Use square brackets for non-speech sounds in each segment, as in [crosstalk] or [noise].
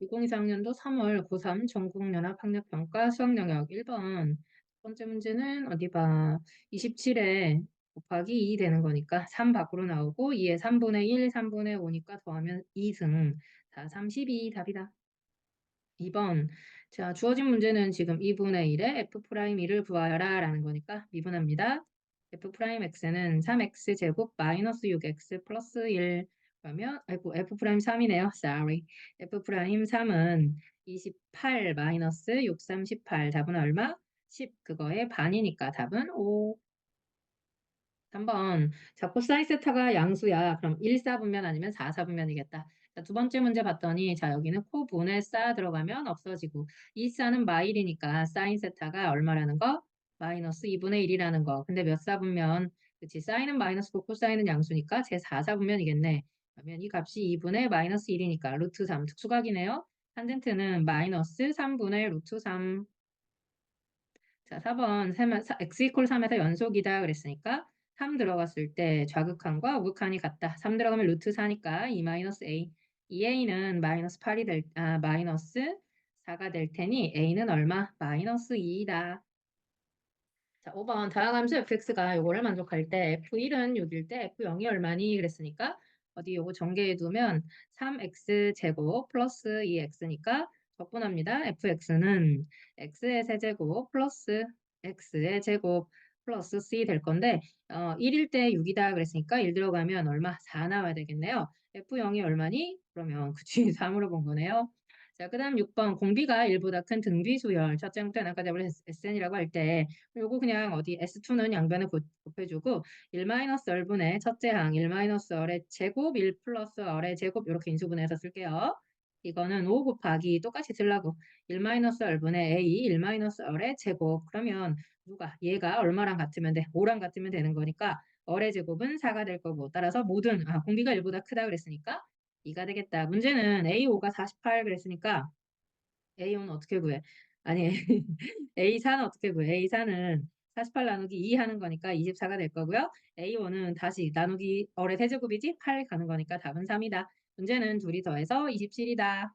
2024학년도 3월 고3 전국연합학력평가 수학영역 1번. 첫 번째 문제는 어디 봐? 27에 곱하기 2 되는 거니까 3 밖으로 나오고 2에 3분의 1, 3분의 5니까 더하면 2승 자 32 답이다. 2번. 자 주어진 문제는 지금 2분의 1에 f'2를 구하여라 라는 거니까 미분합니다. f'x는 3x 제곱 마이너스 6x 플러스 1 그러면 아이고 f 프라임 3이네요. sorry. f 프라임 3은 28 마이너스 6, 3, 18 답은 얼마? 10 그거의 반이니까 답은 5. 3번 자 코 사인 세타가 양수야. 그럼 1, 4분면 아니면 4, 4분면이겠다. 자, 두 번째 문제 봤더니 자 여기는 코분의 싸 들어가면 없어지고 이 싸는 마일이니까 사인 세타가 얼마라는 거? 마이너스 2분의 1이라는 거. 근데 몇 사분면? 그치 사인은 마이너스고 코사인은 양수니까 제 4, 4분면이겠네. 그러면 이 값이 2분의 마이너스 1이니까 루트 3 특수각이네요. 탄젠트는 마이너스 3분의 루트 3. 자, 4번 x 이퀄 3에서 연속이다 그랬으니까 3 들어갔을 때 좌극한과 우극한이 같다. 3 들어가면 루트 4니까 2 마이너스 a. 이 a는 마이너스 8이 될, 아, 마이너스 4가 될 테니 a는 얼마? 마이너스 2이다. 자, 5번 다항함수 fx가 요거를 만족할 때 f1은 6일 때 f0이 얼마니 그랬으니까 어디 요거 전개해 두면 3x 제곱 플러스 2x니까 적분합니다. fx는 x의 세제곱 플러스 x의 제곱 플러스 c 될 건데 어, 1일 때 6이다 그랬으니까 1 들어가면 얼마? 4 나와야 되겠네요. f0이 얼마니? 그러면 그치 3으로 [laughs] 본 거네요. 자, 그 다음 6번 공비가 1보다 큰 등비수열 첫째부터 아까 잡을 SN이라고 할 때 요거 그냥 어디 S2는 양변에 곱해주고 1-얼분의 첫째 항 1-얼의 제곱 1 플러스 얼의 제곱 이렇게 인수분해해서 쓸게요. 이거는 5 곱하기 똑같이 쓰려고 1-얼분의 A 1-얼의 제곱 그러면 누가 얘가 얼마랑 같으면 돼? 5랑 같으면 되는 거니까 얼의 제곱은 4가 될 거고 따라서 모든 아 공비가 1보다 크다 그랬으니까 2가 되겠다. 문제는 A5가 48 그랬으니까 A5는 어떻게 구해? 아니 [laughs] A4는 어떻게 구해? A4는 48 나누기 2 하는 거니까 24가 될 거고요. A5는 다시 나누기 어의 세제곱이지 8 가는 거니까 답은 3이다. 문제는 둘이 더해서 27이다.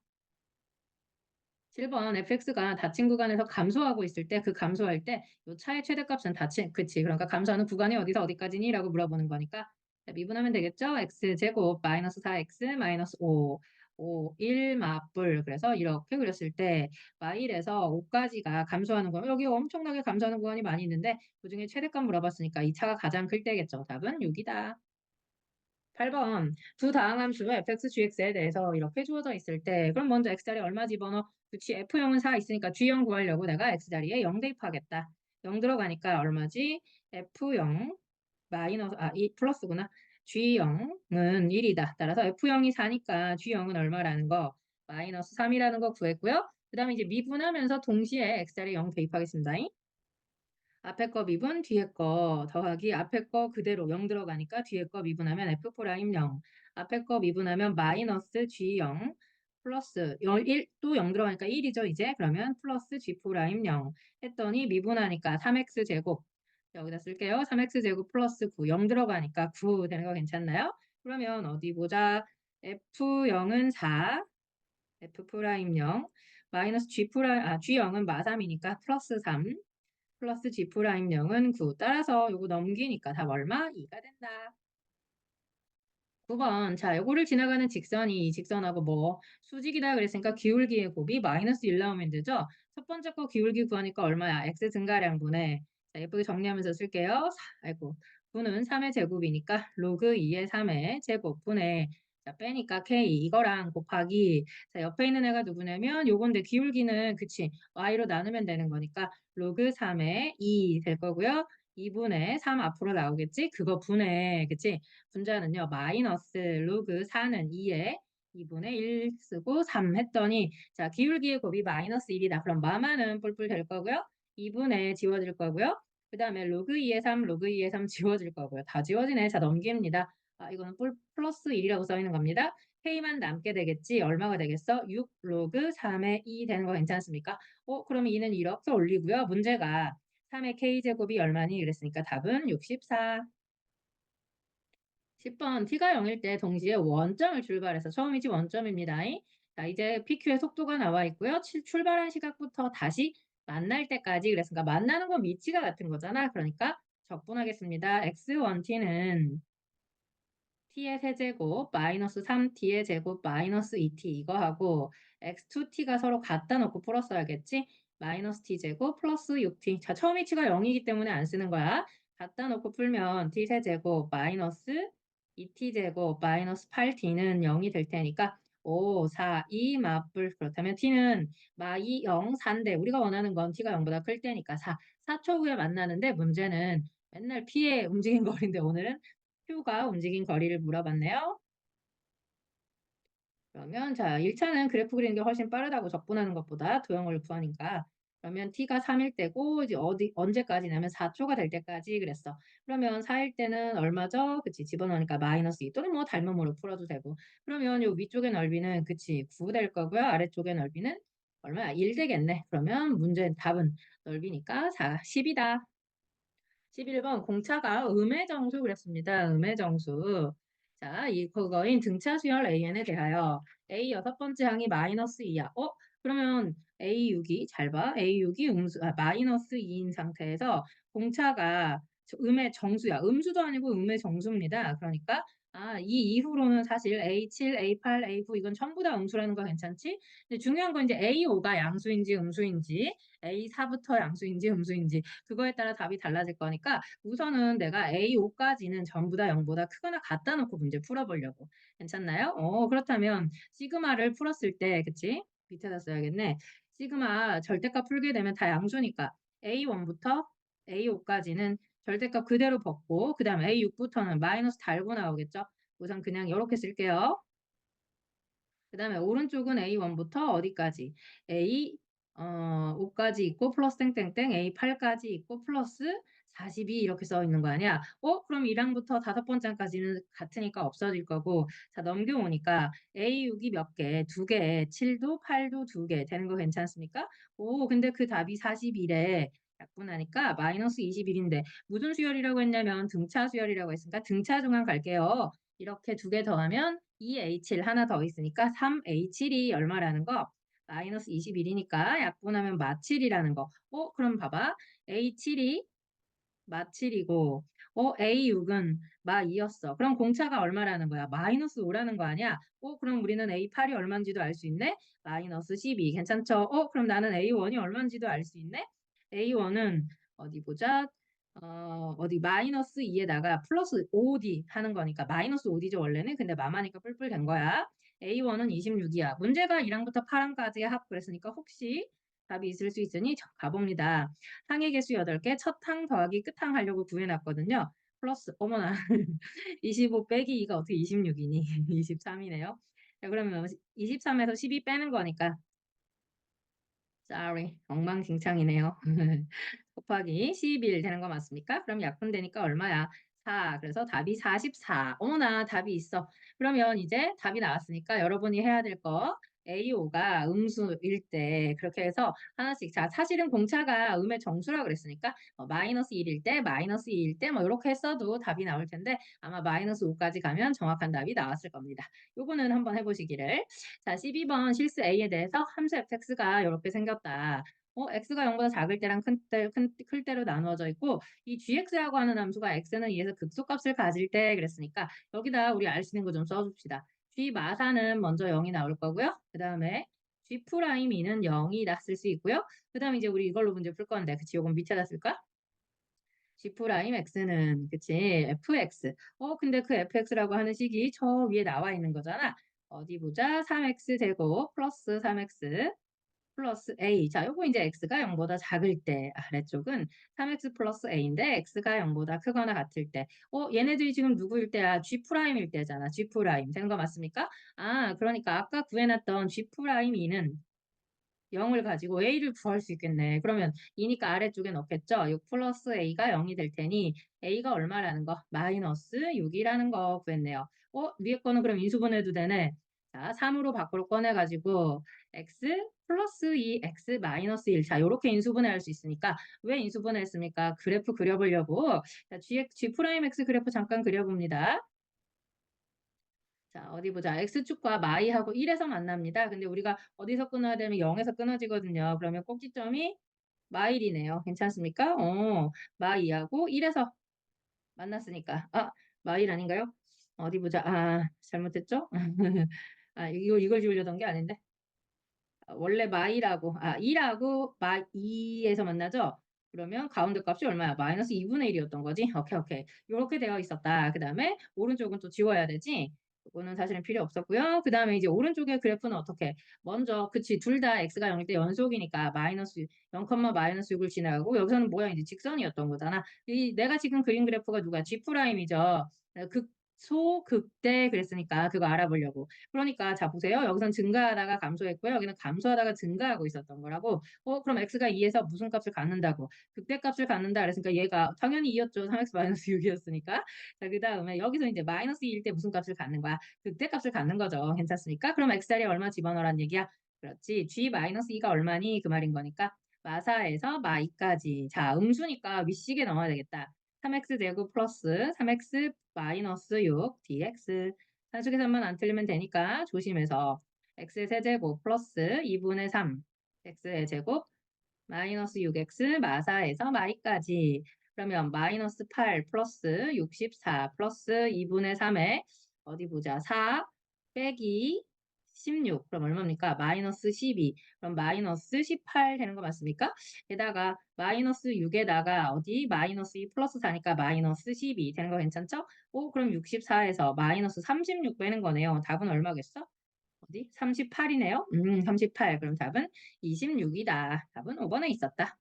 7번 fx가 닫힌 구간에서 감소하고 있을 때 그 감소할 때 이 차의 최대값은 닫힌 그치 그러니까 감소하는 구간이 어디서 어디까지니? 라고 물어보는 거니까 미분하면 되겠죠? x제곱 마이너스 4x 마이너스 5 5, 1 맞불. 그래서 이렇게 그렸을 때 마일에서 5까지가 감소하는 거 여기 엄청나게 감소하는 구간이 많이 있는데 그중에 최대값 물어봤으니까 이 차가 가장 클 때겠죠. 답은 6이다. 8번 두 다항 함수 fx, gx에 대해서 이렇게 주어져 있을 때 그럼 먼저 x자리에 얼마 집어넣어? 그치 f형은 4 있으니까 g0 구하려고 내가 x자리에 0 대입하겠다. 0 들어가니까 얼마지? f0 마이너스 아2 플러스구나. G0은 1이다. 따라서 F0이 4니까 G0은 얼마라는 거? 마이너스 3이라는 거 구했고요. 그 다음에 이제 미분하면서 동시에 X자리 0 대입하겠습니다. 앞에 거 미분, 뒤에 거 더하기 앞에 거 그대로 0 들어가니까 뒤에 거 미분하면 F 프라임 0. 앞에 거 미분하면 마이너스 G0 플러스 1, 또 0 들어가니까 1이죠, 이제. 그러면 플러스 G 프라임 0 했더니 미분하니까 3X 제곱 여기다 쓸게요. 3x제곱 플러스 9, 0 들어가니까 9 되는 거 괜찮나요? 그러면 어디 보자. f0은 4, f 프라임 0, 마이너스 g 프라임, 아, g0은 마3이니까 플러스 3, 플러스 g 프라임 0은 9. 따라서 이거 넘기니까 답 얼마? 2가 된다. 9번. 자, 요거를 지나가는 직선이 이 직선하고 뭐 수직이다 그랬으니까 기울기의 곱이 마이너스 1 나오면 되죠. 첫 번째 거 기울기 구하니까 얼마야? x 증가량 분의 자, 예쁘게 정리하면서 쓸게요. 아이고, 9는 3의 제곱이니까 로그 2의 3의 제곱분의 자, 빼니까 K 이거랑 곱하기 자, 옆에 있는 애가 누구냐면 요건데 기울기는 그치 Y로 나누면 되는 거니까 로그 3의 2 될 거고요. 2분의 3 앞으로 나오겠지? 그거 분의 그치? 분자는요. 마이너스 로그 4는 2에 2분의 1 쓰고 3 했더니 자 기울기의 곱이 마이너스 1이다. 그럼 마마는 뿔뿔 될 거고요. 2분의 지워질 거고요. 그 다음에 로그 2의 3, 로그 2의 3 지워질 거고요. 다 지워지네. 자, 넘깁니다. 아, 이거는 플러스 1이라고 써 있는 겁니다. K만 남게 되겠지. 얼마가 되겠어? 6 로그 3의 2 되는 거 괜찮습니까? 어, 그러면 2는 이렇게 올리고요. 문제가 3의 K제곱이 얼마니? 이랬으니까 답은 64. 10번 t가 0일 때 동시에 원점을 출발해서 처음이지 원점입니다. 자, 이제 PQ의 속도가 나와 있고요. 칠- 출발한 시각부터 다시 만날 때까지 그랬으니까 만나는 건 위치가 같은 거잖아. 그러니까 적분하겠습니다. x1t는 t의 세제곱 마이너스 3t의 제곱 마이너스 2t 이거 하고 x2t가 서로 갖다 놓고 풀었어야겠지? 마이너스 t 제곱 플러스 6t 자 처음 위치가 0이기 때문에 안 쓰는 거야. 갖다 놓고 풀면 t 세제곱 마이너스 2t 제곱 마이너스 8t는 0이 될 테니까 5, 4, 2 맞불 그렇다면 t는 마 2 0, 4인데 우리가 원하는 건 t가 0보다 클 때니까 4, 4초 후에 만나는데 문제는 맨날 p의 움직인 거리인데 오늘은 q가 움직인 거리를 물어봤네요. 그러면 자 1차는 그래프 그리는 게 훨씬 빠르다고 적분하는 것보다 도형을 구하니까 그러면 t가 3일 때고 이제 어디 언제까지냐면 4초가 될 때까지 그랬어. 그러면 4일 때는 얼마죠? 그치 집어넣으니까 마이너스 2 또는 뭐 닮음으로 풀어도 되고 그러면 요 위쪽의 넓이는 그치 9 될 거고요. 아래쪽의 넓이는 얼마야? 1 되겠네. 그러면 문제 답은 넓이니까 4, 10이다. 11번 공차가 음의 정수 그랬습니다. 음의 정수. 자, 이 그거인 등차 수열 AN에 대하여 A 여섯 번째 항이 마이너스 2야. 어? 그러면 A6이 잘 봐. A6이 음수 아, 마이너스 2인 상태에서 공차가 저- 음의 정수야. 음수도 아니고 음의 정수입니다. 그러니까 아, 이 이후로는 사실 A7, A8, A9 이건 전부 다 음수라는 거 괜찮지? 근데 중요한 건 이제 A5가 양수인지 음수인지 A4부터 양수인지 음수인지 그거에 따라 답이 달라질 거니까 우선은 내가 A5까지는 전부 다 0보다 크거나 갖다 놓고 문제 풀어보려고. 괜찮나요? 어, 그렇다면 시그마를 풀었을 때, 그치? 밑에다 써야겠네. 시그마 절대값 풀게 되면 다 양수니까 A1부터 A5까지는 절대값 그대로 벗고 그 다음 A6부터는 마이너스 달고 나오겠죠? 우선 그냥 이렇게 쓸게요. 그 다음에 오른쪽은 A1부터 어디까지? A 어, 5까지 있고 플러스 땡땡땡 A8까지 있고 플러스 42 이렇게 써 있는 거 아니야? 어? 그럼 1항부터 다섯 번째까지는 같으니까 없어질 거고 자 넘겨오니까 A6이 몇 개? 두 개, 7도 8도 두 개 되는 거 괜찮습니까? 오 근데 그 답이 41에 약분하니까 마이너스 21인데 무슨 수열이라고 했냐면 등차 수열이라고 했으니까 등차 중앙 갈게요. 이렇게 두 개 더하면 2H7 하나 더 있으니까 3H7이 얼마라는 거? 마이너스 21이니까 약분하면 마7이라는 거. 어, 그럼 봐봐. A7이 마 7이고, 어, A6은 마 2였어. 그럼 공차가 얼마라는 거야? 마이너스 5라는 거 아니야? 어, 그럼 우리는 A8이 얼마인지도 알 수 있네? 마이너스 12. 괜찮죠? 어, 그럼 나는 A1이 얼마인지도 알 수 있네? A1은 어디 보자. 어, 어디 마이너스 2에다가 플러스 5D 하는 거니까 마이너스 5D죠 원래는 근데 마마니까 뿔뿔 된 거야 A1은 26이야 문제가 1항부터 8항까지의 합 그랬으니까 혹시 답이 있을 수 있으니 저- 가봅니다 항의 개수 8개 첫 항 더하기 끝항 하려고 구해놨거든요 플러스 어머나 [laughs] 25 빼기 2가 어떻게 26이니 23이네요 [laughs] 자 그러면 23에서 12 빼는 거니까 sorry 엉망진창이네요 [laughs] 곱하기 11 되는 거 맞습니까? 그럼 약분되니까 얼마야? 4. 그래서 답이 44. 어머나 답이 있어. 그러면 이제 답이 나왔으니까 여러분이 해야 될 거 A5가 음수일 때 그렇게 해서 하나씩 자 사실은 공차가 음의 정수라 그랬으니까 어, 마이너스 1일 때 마이너스 2일 때 뭐 이렇게 했어도 답이 나올 텐데 아마 마이너스 5까지 가면 정확한 답이 나왔을 겁니다. 요거는 한번 해보시기를 자 12번 실수 A에 대해서 함수 fx가 이렇게 생겼다. 어, x가 0보다 작을 때랑 큰 때, 큰, 클 때로 나누어져 있고 이 gx라고 하는 함수가 x는 2에서 극소값을 가질 때 그랬으니까 여기다 우리 알 수 있는 거 좀 써줍시다. G 마사는 먼저 0이 나올 거고요. 그 다음에 g 프라임 2는 0이 났을 수 있고요. 그 다음에 이제 우리 이걸로 문제 풀 건데 그치 요건 밑에다 쓸까? g 프라임 x는 그치 fx 어 근데 그 fx라고 하는 식이 저 위에 나와 있는 거잖아. 어디 보자 3x 제곱 플러스 3x 플러스 a. 자, 요거 이제 x가 0보다 작을 때 아래쪽은 3x 플러스 a인데 x가 0보다 크거나 같을 때. 어, 얘네들이 지금 누구일 때야? g 프라임일 때잖아. g 프라임. 되는 거 맞습니까? 아, 그러니까 아까 구해놨던 g 프라임 2는 0을 가지고 a를 구할 수 있겠네. 그러면 2니까 아래쪽에 넣겠죠? 6 플러스 a가 0이 될 테니 a가 얼마라는 거? 마이너스 6이라는 거 구했네요. 어, 위에 거는 그럼 인수분해도 되네. 자, 3으로 밖으로 꺼내가지고 x 플러스 2, x 마이너스 1. 자, 이렇게 인수분해 할 수 있으니까 왜 인수분해 했습니까? 그래프 그려보려고. 자, g, 프라임 x 그래프 잠깐 그려봅니다. 자, 어디 보자. x축과 마이하고 1에서 만납니다. 근데 우리가 어디서 끊어야 되면 0에서 끊어지거든요. 그러면 꼭지점이 마일이네요. 괜찮습니까? 어, 마이하고 1에서 만났으니까. 아, 마일 아닌가요? 어디 보자. 아, 잘못했죠? [laughs] 아, 이걸, 이걸 지우려던 게 아닌데. 아, 원래 마이라고, 아, 2라고 마 2에서 만나죠? 그러면 가운데 값이 얼마야? 마이너스 2분의 1이었던 거지? 오케이, 오케이. 이렇게 되어 있었다. 그 다음에 오른쪽은 또 지워야 되지? 이거는 사실은 필요 없었고요. 그 다음에 이제 오른쪽의 그래프는 어떻게? 먼저, 그치, 둘 다 x가 0일 때 연속이니까 마이너스 0, 마이너스 6을 지나가고 여기서는 뭐야? 이제 직선이었던 거잖아. 이 내가 지금 그린 그래프가 누가 G'이죠. 극 소, 극대 그랬으니까 그거 알아보려고. 그러니까 자 보세요. 여기선 증가하다가 감소했고요. 여기는 감소하다가 증가하고 있었던 거라고. 어 그럼 x가 2에서 무슨 값을 갖는다고? 극대 값을 갖는다 그랬으니까 얘가 당연히 2였죠. 3x 마이너스 6이었으니까. 자 그다음에 여기서 이제 마이너스 2일 때 무슨 값을 갖는 거야? 극대 값을 갖는 거죠. 괜찮습니까? 그럼 x 자리에 얼마 집어넣으란 얘기야? 그렇지. g 마이너스 2가 얼마니? 그 말인 거니까. 마사에서 마이까지. 자, 음수니까 윗식에 넣어야 되겠다. 3x 제곱 플러스 3x 마이너스 6 dx. 산수 계산만 안 틀리면 되니까 조심해서 x의 세제곱 플러스 2분의 3 x의 제곱 마이너스 6x 마사에서 마이까지. 그러면 마이너스 8 플러스 64 플러스 2분의 3에 어디 보자. 4 빼기 16 그럼 얼마입니까? 마이너스 12 그럼 마이너스 18 되는 거 맞습니까? 게다가 마이너스 6에다가 어디 마이너스 2 플러스 4니까 마이너스 12 되는 거 괜찮죠? 오 그럼 64에서 마이너스 36 빼는 거네요. 답은 얼마겠어? 어디? 38이네요. 음, 38. 그럼 답은 26이다. 답은 5번에 있었다.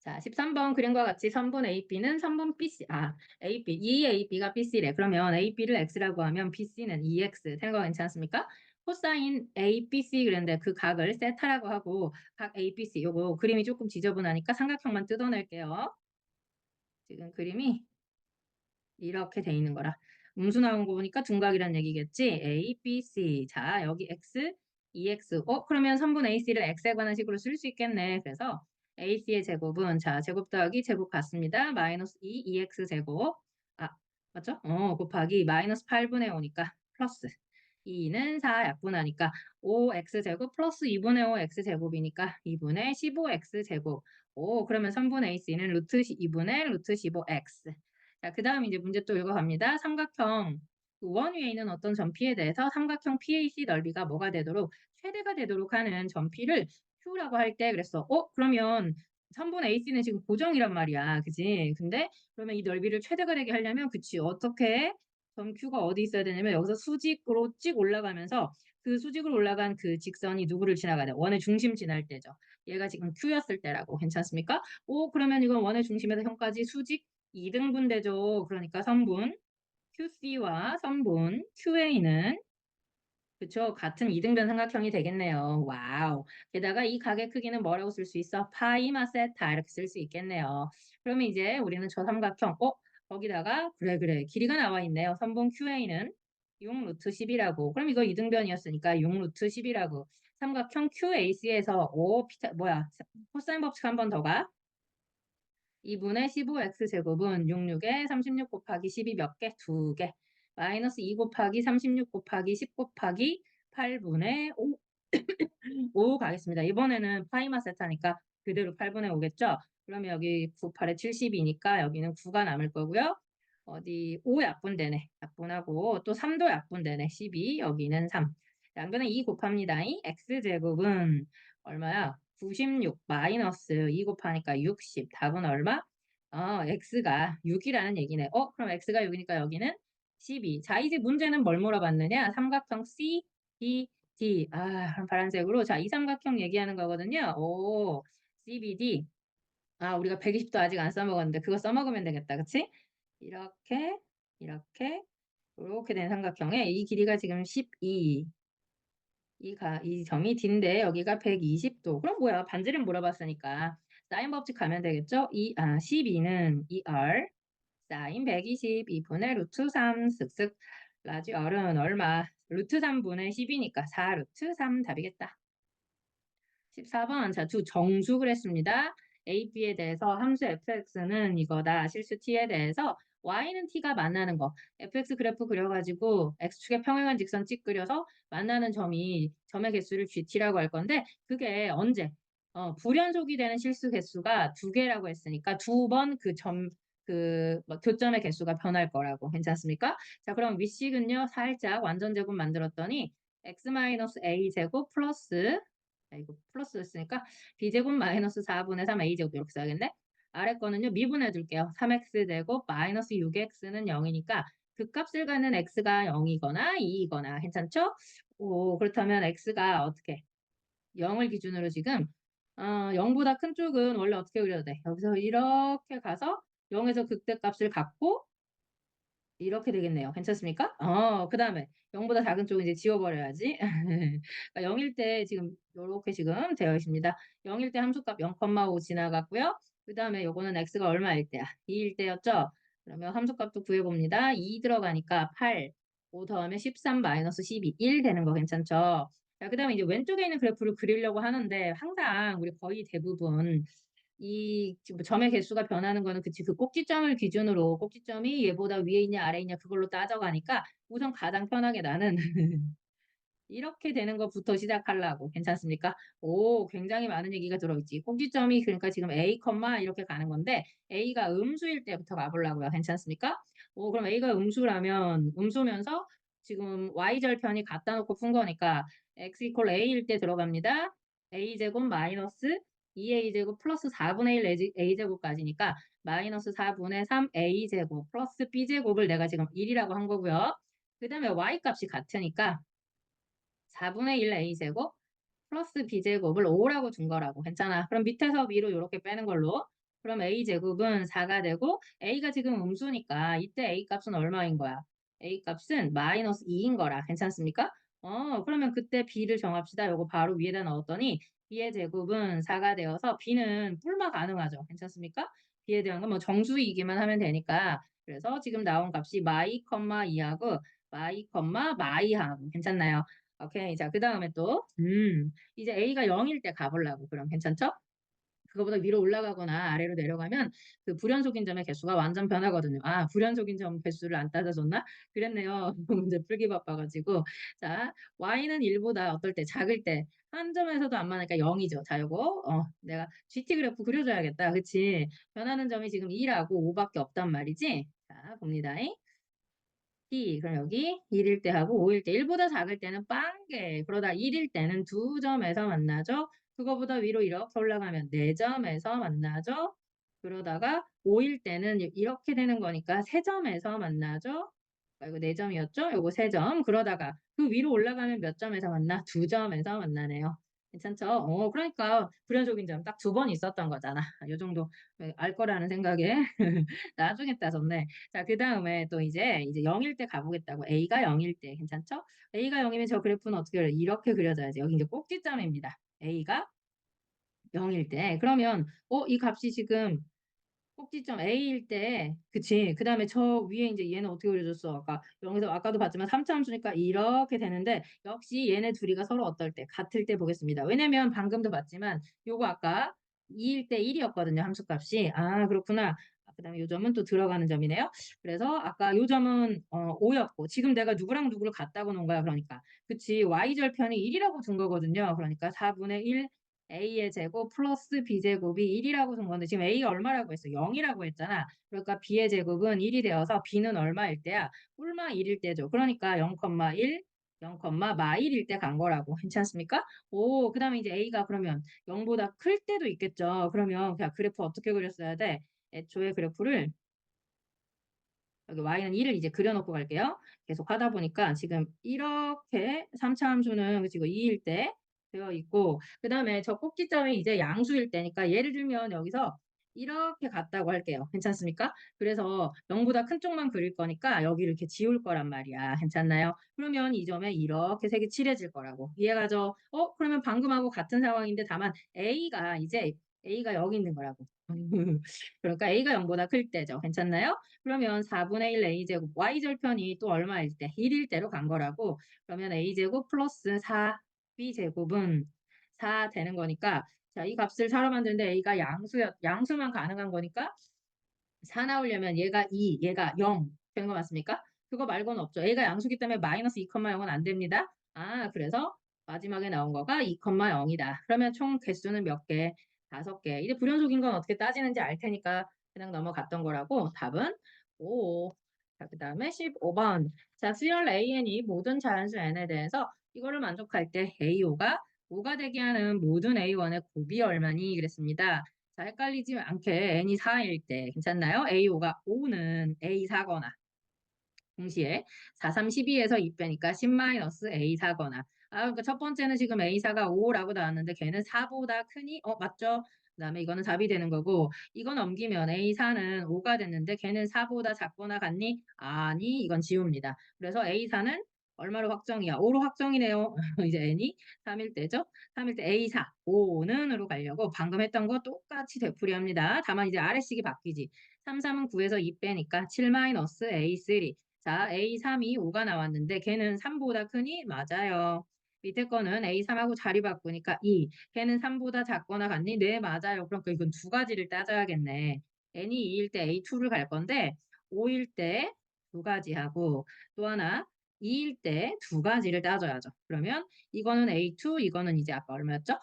자, 13번 그림과 같이 선분 AB는 선분 BC, 아, AB, 이 AB가 BC래. 그러면 AB를 X라고 하면 BC는 EX. 거 괜찮습니까? 코사인 ABC 그랬는데 그 각을 세타라고 하고 각 ABC 요거 그림이 조금 지저분하니까 삼각형만 뜯어낼게요. 지금 그림이 이렇게 돼 있는 거라. 음수 나온 거 보니까 둔각이란 얘기겠지? A, B, C. 자, 여기 X, EX. 어, 그러면 선분 AC를 X에 관한 식으로 쓸 수 있겠네. 그래서 AC의 제곱은 자 제곱 더하기 제곱 같습니다. 마이너스 2 EX 제곱 아 맞죠? 어 곱하기 마이너스 8분의 5니까 플러스 2는 4 약분하니까 5x 제곱 플러스 2분의 5 x 제곱이니까 2분의 15x 제곱 오 그러면 3분의 AC는 루트 2분의 루트 15x 자 그 다음 이제 문제 또 읽어갑니다. 삼각형 원 위에 있는 어떤 점피에 대해서 삼각형 PAC 넓이가 뭐가 되도록 최대가 되도록 하는 점피를 Q라고 할 때 그랬어. 어? 그러면 3분의 AC는 지금 고정이란 말이야. 그지? 근데 그러면 이 넓이를 최대가 되게 하려면 그치. 어떻게 점 Q가 어디 있어야 되냐면 여기서 수직으로 찍 올라가면서 그 수직으로 올라간 그 직선이 누구를 지나가야 돼? 원의 중심 지날 때죠. 얘가 지금 Q였을 때라고. 괜찮습니까? 오, 그러면 이건 원의 중심에서 형까지 수직 2등분 되죠. 그러니까 선분 QC와 선분 QA는 그쵸. 같은 이등변 삼각형이 되겠네요. 와우. 게다가 이 각의 크기는 뭐라고 쓸 수 있어? 파이마 세타 이렇게 쓸 수 있겠네요. 그러면 이제 우리는 저 삼각형, 어? 거기다가 그래 그래 길이가 나와 있네요. 선분 QA는 6 루트 10이라고. 그럼 이거 이등변이었으니까 6 루트 10이라고. 삼각형 QAC에서 오 피타 뭐야 코사인 법칙 한 번 더 가. 2분의 15x 제곱은 66에 36 곱하기 12 몇 개? 두 개. 마이너스 2 곱하기 36 곱하기 10 곱하기 8분의 5. 5 가겠습니다. 이번에는 파이마 세타니까 그대로 8분의 5겠죠? 그러면 여기 9, 8에 70이니까 여기는 9가 남을 거고요. 어디 5 약분되네. 약분하고 또 3도 약분되네. 12, 여기는 3. 양변에 2 곱합니다. 이 x제곱은 얼마야? 96 마이너스 2 곱하니까 60. 답은 얼마? 어, x가 6이라는 얘기네. 어, 그럼 x가 6이니까 여기는 12. 자, 이제 문제는 뭘 물어봤느냐? 삼각형 C, D, D. 아, 파란색으로. 자, 이 삼각형 얘기하는 거거든요. 오, CBD. 아, 우리가 120도 아직 안 써먹었는데 그거 써먹으면 되겠다. 그치? 이렇게, 이렇게, 이렇게 된 삼각형에 이 길이가 지금 12. 이, 가, 이 점이 D인데 여기가 120도. 그럼 뭐야? 반지름 물어봤으니까. 사인 법칙 가면 되겠죠? 이, 아, 12는 ER, 4인 122분의 루트 3 슥슥 라지 얼은 얼마? 루트 3분의 10이니까 4 루트 3 답이겠다. 14번 자, 두 정수 그랬습니다. a, b에 대해서 함수 fx는 이거다. 실수 t에 대해서 y는 t가 만나는 거. fx 그래프 그려가지고 x축의 평행한 직선 찍 그려서 만나는 점이 점의 개수를 gt라고 할 건데 그게 언제? 어, 불연속이 되는 실수 개수가 두 개라고 했으니까 두 번 그 점 그뭐 교점의 개수가 변할 거라고 괜찮습니까? 자 그럼 위식은요 살짝 완전 제곱 만들었더니 x-a 제곱 플러스 자, 이거 플러스 했으니까 b제곱 마이너스 4분의 3 a제곱 이렇게 써야겠네. 아래 거는요 미분해 둘게요. 3x 제곱 마이너스 6x는 0이니까 그 값을 갖는 x가 0이거나 2이거나 괜찮죠? 오 그렇다면 x가 어떻게 0을 기준으로 지금 어, 0보다 큰 쪽은 원래 어떻게 그려도 돼? 여기서 이렇게 가서 0에서 극대값을 갖고 이렇게 되겠네요. 괜찮습니까? 어, 그 다음에 0보다 작은 쪽은 이제 지워버려야지. [laughs] 그러니까 0일 때 지금 이렇게 지금 되어 있습니다. 0일 때 함수값 0,5 지나갔고요. 그 다음에 요거는 x가 얼마일 때야? 2일 때였죠? 그러면 함수값도 구해봅니다. 2 들어가니까 8, 5 더하면 13 마이너스 12, 1 되는 거 괜찮죠? 자, 그 다음에 이제 왼쪽에 있는 그래프를 그리려고 하는데 항상 우리 거의 대부분 이 지금 점의 개수가 변하는 거는 그치 그 꼭지점을 기준으로 꼭지점이 얘보다 위에 있냐 아래 있냐 그걸로 따져가니까 우선 가장 편하게 나는 [laughs] 이렇게 되는 것부터 시작하려고 괜찮습니까? 오 굉장히 많은 얘기가 들어있지 꼭지점이 그러니까 지금 A, 이렇게 가는 건데 A가 음수일 때부터 가보려고요 괜찮습니까? 오 그럼 A가 음수라면 음수면서 지금 Y절편이 갖다 놓고 푼 거니까 X 이퀄 A일 때 들어갑니다. A제곱 마이너스 2a제곱 플러스 4분의 1 a제곱까지니까 마이너스 4분의 3 a제곱 플러스 b제곱을 내가 지금 1이라고 한 거고요. 그 다음에 y값이 같으니까 4분의 1 a제곱 플러스 b제곱을 5라고 준 거라고 괜찮아. 그럼 밑에서 위로 이렇게 빼는 걸로 그럼 a제곱은 4가 되고 a가 지금 음수니까 이때 a값은 얼마인 거야? a값은 마이너스 2인 거라 괜찮습니까? 어 그러면 그때 b를 정합시다. 요거 바로 위에다 넣었더니 b의 제곱은 4가 되어서 b는 뿔마 가능하죠. 괜찮습니까? b에 대한 건 뭐 정수이기만 하면 되니까 그래서 지금 나온 값이 마이 컴마 2하고 마이 컴마 마이 하고 괜찮나요? 오케이. 자, 그 다음에 또, 음, 이제 A가 0일 때 가보려고. 그럼 괜찮죠? 그거보다 위로 올라가거나 아래로 내려가면 그 불연속인 점의 개수가 완전 변하거든요. 아, 불연속인 점 개수를 안 따져줬나? 그랬네요. [laughs] 문제 풀기 바빠가지고. 자, y는 1보다 어떨 때, 작을 때, 한 점에서도 안 많으니까 0이죠. 자, 요거, 어, 내가 GT 그래프 그려줘야겠다. 그치? 변하는 점이 지금 2라고 5밖에 없단 말이지? 자, 봅니다. t 그럼 여기 1일 때 하고 5일 때 1보다 작을 때는 빵개 그러다 1일 때는 두 점에서 만나죠. 그거보다 위로 이렇게 올라가면 4점에서 만나죠. 그러다가 5일 때는 이렇게 되는 거니까 3점에서 만나죠. 아, 이거 4점이었죠? 요거 3점. 그러다가 그 위로 올라가면 몇 점에서 만나? 2점에서 만나네요. 괜찮죠? 어, 그러니까 불연속인 점 딱 두 번 있었던 거잖아. 요 정도 알 거라는 생각에 [laughs] 나중에 따졌네. 자, 그 다음에 또 이제 이제 0일 때 가보겠다고. A가 0일 때 괜찮죠? A가 0이면 저 그래프는 어떻게 그래? 이렇게 그려져야지. 여기 이제 꼭지점입니다. A가 0일 때. 그러면 어, 이 값이 지금 꼭지점 A일 때 그치? 그 다음에 저 위에 이제 얘는 어떻게 그려졌어? 아까 여기서 아까도 봤지만 3차 함수니까 이렇게 되는데 역시 얘네 둘이가 서로 어떨 때 같을 때 보겠습니다. 왜냐면 방금도 봤지만 요거 아까 2일 때 1이었거든요 함수값이. 아 그렇구나 그 다음에 요 점은 또 들어가는 점이네요 그래서 아까 요 점은 어, 5였고 지금 내가 누구랑 누구를 같다고 놓은 거야 그러니까 그치 y절편이 1이라고 준 거거든요 그러니까 4분의 1 a의 제곱 플러스 b제곱이 1이라고 준 건데 지금 a가 얼마라고 했어? 0이라고 했잖아. 그러니까 b의 제곱은 1이 되어서 b는 얼마일 때야? 뿔마 1일 때죠. 그러니까 0,1 0,1일 때 간 거라고. 괜찮습니까? 오, 그 다음에 이제 A가 그러면 0보다 클 때도 있겠죠. 그러면 그냥 그래프 어떻게 그렸어야 돼? 애초에 그래프를 여기 y는 1을 이제 그려놓고 갈게요. 계속 하다 보니까 지금 이렇게 3차 함수는 지금 2일 때 되어 있고 그 다음에 저 꼭지점이 이제 양수일 때니까 예를 들면 여기서 이렇게 갔다고 할게요. 괜찮습니까? 그래서 0보다 큰 쪽만 그릴 거니까 여기를 이렇게 지울 거란 말이야. 괜찮나요? 그러면 이 점에 이렇게 색이 칠해질 거라고. 이해가죠? 어? 그러면 방금하고 같은 상황인데 다만 A가 이제 A가 여기 있는 거라고. [laughs] 그러니까 A가 0보다 클 때죠. 괜찮나요? 그러면 4분의 1 A제곱 Y절편이 또 얼마일 때? 1일 때로 간 거라고. 그러면 A제곱 플러스 4 b제곱은 4 되는 거니까 자, 이 값을 사로 만드는데 a가 양수였, 양수만 가능한 거니까 4 나오려면 얘가 2, 얘가 0 되는 거 맞습니까? 그거 말고는 없죠. A가 양수기 때문에 마이너스 2,0은 안 됩니다. 아, 그래서 마지막에 나온 거가 2,0이다. 그러면 총 개수는 몇 개? 5개. 이제 불연속인 건 어떻게 따지는지 알 테니까 그냥 넘어갔던 거라고 답은 5. 자, 그 다음에 15번. 자, 수열 AN이 모든 자연수 N에 대해서 이거를 만족할 때 AO가 5가 되게 하는 모든 A1의 곱이 얼마니? 그랬습니다. 자, 헷갈리지 않게 n이 4일 때 괜찮나요? A5가 5는 A4거나 동시에 4, 3, 12에서 2 빼니까 10-A4거나 아, 그러니까 첫 번째는 지금 A4가 5라고 나왔는데 걔는 4보다 크니? 어, 맞죠? 그 다음에 이거는 답이 되는 거고 이거 넘기면 A4는 5가 됐는데 걔는 4보다 작거나 같니? 아니, 이건 지웁니다. 그래서 A4는 얼마로 확정이야? 5로 확정이네요. [laughs] 이제 n이 3일 때죠? 3일 때 A4, 5는으로 가려고 방금 했던 거 똑같이 되풀이합니다. 다만 이제 아래식이 바뀌지. 3, 3은 9에서 2 빼니까 7-A3. 자, A3이 5가 나왔는데 걔는 3보다 크니? 맞아요. 밑에 거는 A3하고 자리 바꾸니까 2. 걔는 3보다 작거나 같니? 네, 맞아요. 그러니까 이건 두 가지를 따져야겠네. n이 2일 때 A2를 갈 건데 5일 때 두 가지 하고 또 하나 2일 때 두 가지를 따져야죠. 그러면 이거는 A2, 이거는 이제 아까 얼마였죠?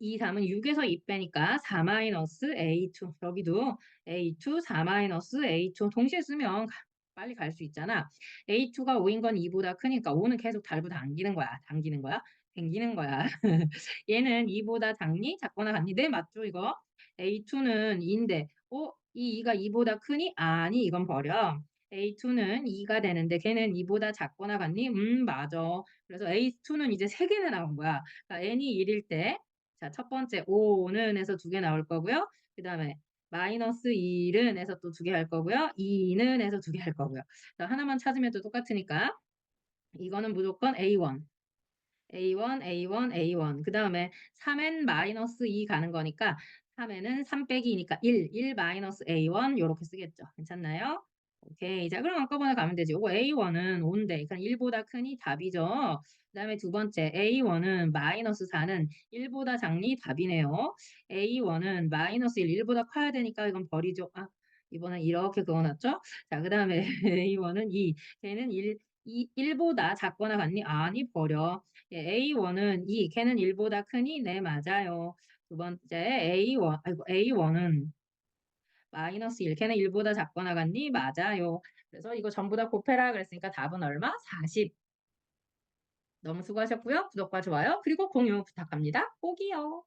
2, 3은 6에서 2 빼니까 4-A2. 여기도 A2, 4-A2 동시에 쓰면 빨리 갈 수 있잖아. A2가 5인 건 2보다 크니까 5는 계속 달고 당기는 거야. 당기는 거야. 당기는 거야. [laughs] 얘는 2보다 작니? 작거나 같니? 네, 맞죠, 이거? A2는 2인데, 어? 이 2가 2보다 크니? 아니, 이건 버려. A2는 2가 되는데 걔는 2보다 작거나 같니? 음, 맞아. 그래서 A2는 이제 3개나 나온 거야. 그러니까 n이 1일 때, 자, 첫 번째 5는 에서 2개 나올 거고요. 그 다음에 마이너스 1은 에서 또 2개 할 거고요. 2는 에서 2개 할 거고요. 자, 하나만 찾으면 또 똑같으니까 이거는 무조건 A1. A1, A1, A1. 그 다음에 3n 마이너스 2 가는 거니까 3n은 3 빼기니까 1, 1 마이너스 A1 이렇게 쓰겠죠. 괜찮나요? 오케이. 자, 그럼 한꺼번에 가면 되지. 이거 A1은 5인데, 그럼 1보다 크니 답이죠. 그 다음에 두 번째, A1은 마이너스 4는 1보다 작니 답이네요. A1은 마이너스 1, 1보다 커야 되니까 이건 버리죠. 아, 이번엔 이렇게 그어놨죠? 자, 그 다음에 A1은 [laughs] 2, 걔는 1, 2, 1보다 작거나 같니? 아니, 버려. 예, A1은 2, 걔는 1보다 크니? 네, 맞아요. 두 번째, A1, 아이고, A1은 마이너스 1. 걔는 1보다 작거나 같니? 맞아요. 그래서 이거 전부 다 곱해라 그랬으니까 답은 얼마? 40. 너무 수고하셨고요. 구독과 좋아요 그리고 공유 부탁합니다. 꼭이요.